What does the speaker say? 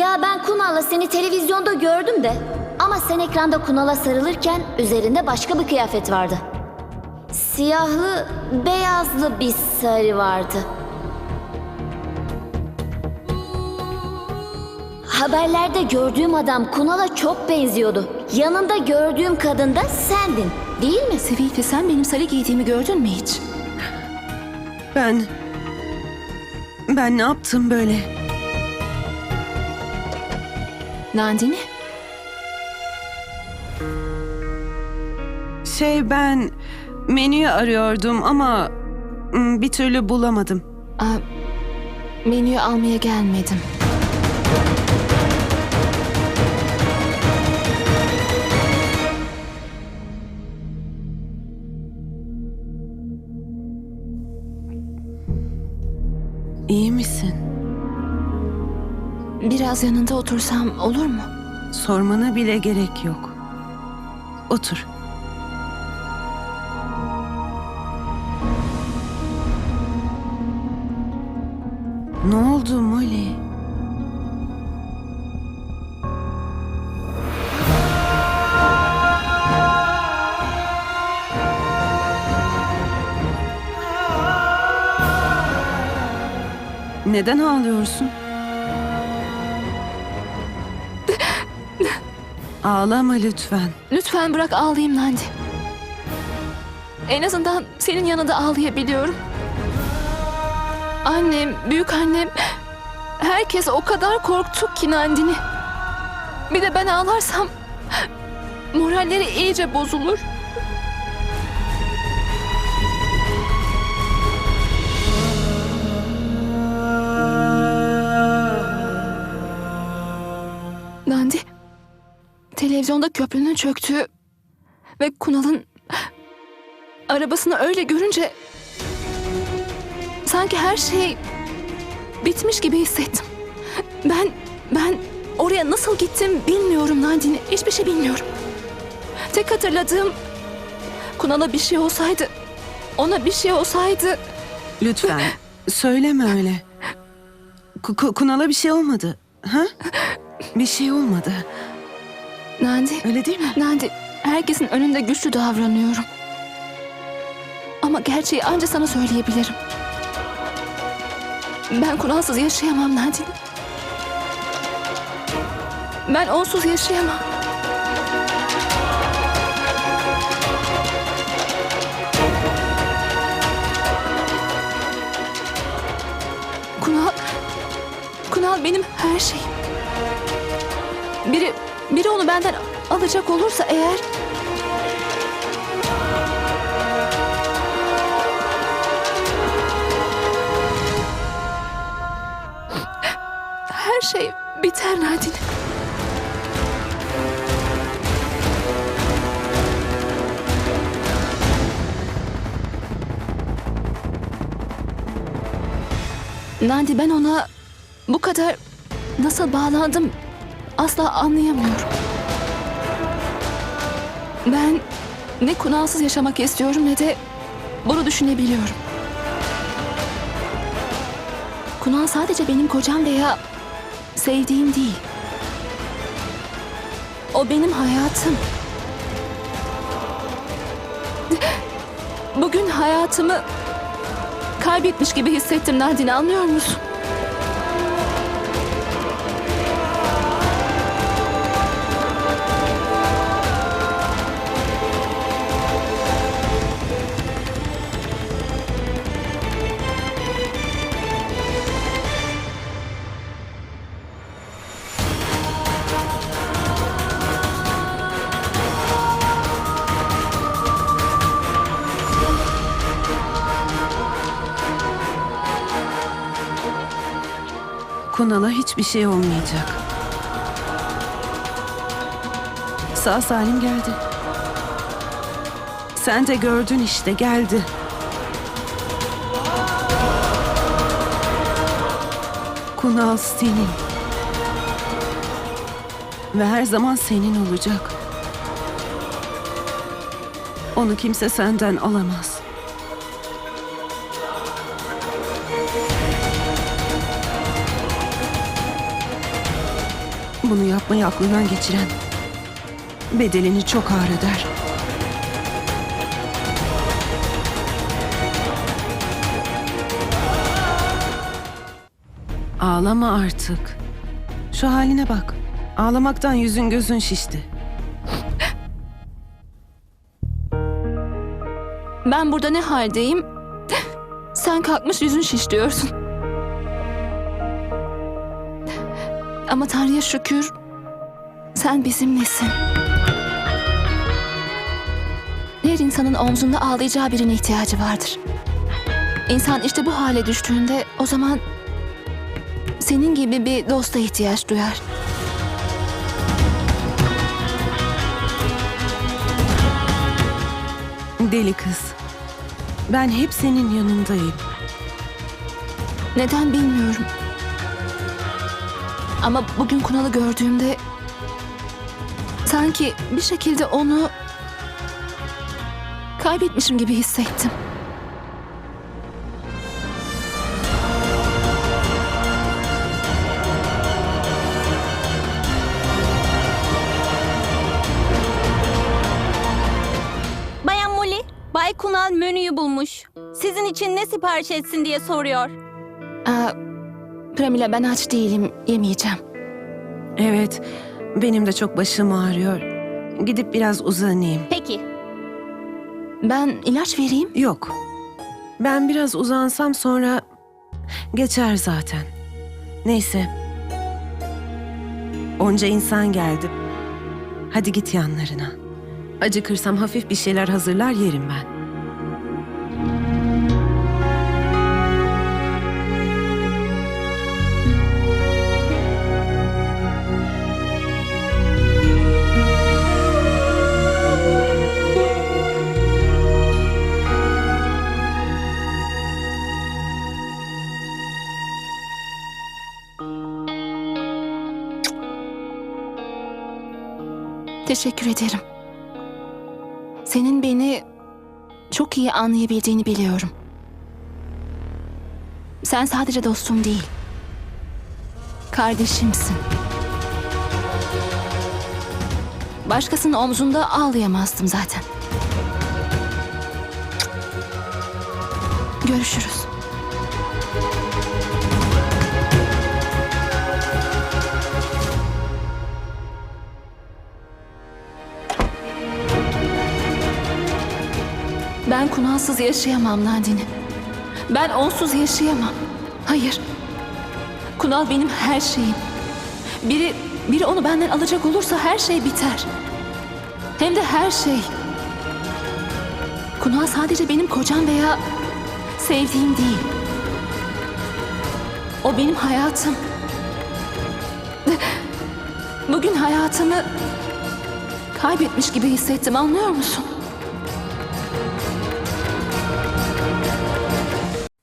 Ya ben Kunal'la seni televizyonda gördüm de. Ama sen ekranda Kunal'a sarılırken üzerinde başka bir kıyafet vardı. Siyahlı, beyazlı bir sarı vardı. Haberlerde gördüğüm adam Kunal'a çok benziyordu. Yanında gördüğüm kadın da sendin, değil mi? Sevilfi sen benim sarı giydiğimi gördün mü hiç? Ben... Ben ne yaptım böyle? Nandini? Şey ben menüyü arıyordum ama bir türlü bulamadım. Aa, menüyü almaya gelmedim. İyi misin? Biraz yanında otursam olur mu? Sormana bile gerek yok. Otur. Ne oldu Molly? Neden ağlıyorsun? Ağlama lütfen. Lütfen bırak ağlayayım Nandi. En azından senin yanında ağlayabiliyorum. Annem, büyük annem, herkes o kadar korktuk ki Nandini. Bir de ben ağlarsam moralleri iyice bozulur. Televizyonda köprünün çöktüğü ve Kunal'ın arabasını öyle görünce sanki her şey bitmiş gibi hissettim. Ben ben oraya nasıl gittim bilmiyorum Nandini. Hiçbir şey bilmiyorum. Tek hatırladığım Kunal'a bir şey olsaydı, ona bir şey olsaydı Lütfen söyleme öyle. Ku- Kunal'a bir şey olmadı. Ha? Bir şey olmadı. Nandi, Öyle değil mi? Nandi, herkesin önünde güçlü davranıyorum. Ama gerçeği anca sana söyleyebilirim. Ben Kunal'sız yaşayamam Nandi. Ben onsuz yaşayamam. Kunal, Kunal benim her şeyim. Biri, biri onu benden alacak olursa eğer... Her şey biter Nadine. Nandi ben ona bu kadar nasıl bağlandım asla anlayamıyorum. Ben ne kunalsız yaşamak istiyorum ne de bunu düşünebiliyorum. Kunal sadece benim kocam veya sevdiğim değil. O benim hayatım. Bugün hayatımı kaybetmiş gibi hissettim Nadine anlıyor musun? Kunal'a hiçbir şey olmayacak. Sağ salim geldi. Sen de gördün işte geldi. Kunal senin. Ve her zaman senin olacak. Onu kimse senden alamaz. Bunu yapmayı aklından geçiren? Bedelini çok ağır öder. Ağlama artık. Şu haline bak. Ağlamaktan yüzün gözün şişti. Ben burada ne haldeyim? Sen kalkmış yüzün şiş diyorsun. Ama Tanrı'ya şükür sen bizimlesin. Her insanın omzunda ağlayacağı birine ihtiyacı vardır. İnsan işte bu hale düştüğünde o zaman senin gibi bir dosta ihtiyaç duyar. Deli kız. Ben hep senin yanındayım. Neden bilmiyorum. Ama bugün Kunal'ı gördüğümde sanki bir şekilde onu kaybetmişim gibi hissettim. Bayan Molly, Bay Kunal menüyü bulmuş. Sizin için ne sipariş etsin diye soruyor. Aa, Pramila ben aç değilim, yemeyeceğim. Evet, benim de çok başım ağrıyor. Gidip biraz uzanayım. Peki. Ben ilaç vereyim. Yok. Ben biraz uzansam sonra geçer zaten. Neyse. Onca insan geldi. Hadi git yanlarına. Acıkırsam hafif bir şeyler hazırlar yerim ben. Teşekkür ederim. Senin beni çok iyi anlayabildiğini biliyorum. Sen sadece dostum değil. Kardeşimsin. Başkasının omzunda ağlayamazdım zaten. Görüşürüz. Ben Kunalsız yaşayamam Nandini. Ben onsuz yaşayamam. Hayır. Kunal benim her şeyim. Biri, biri onu benden alacak olursa her şey biter. Hem de her şey. Kunal sadece benim kocam veya sevdiğim değil. O benim hayatım. Bugün hayatımı kaybetmiş gibi hissettim anlıyor musun?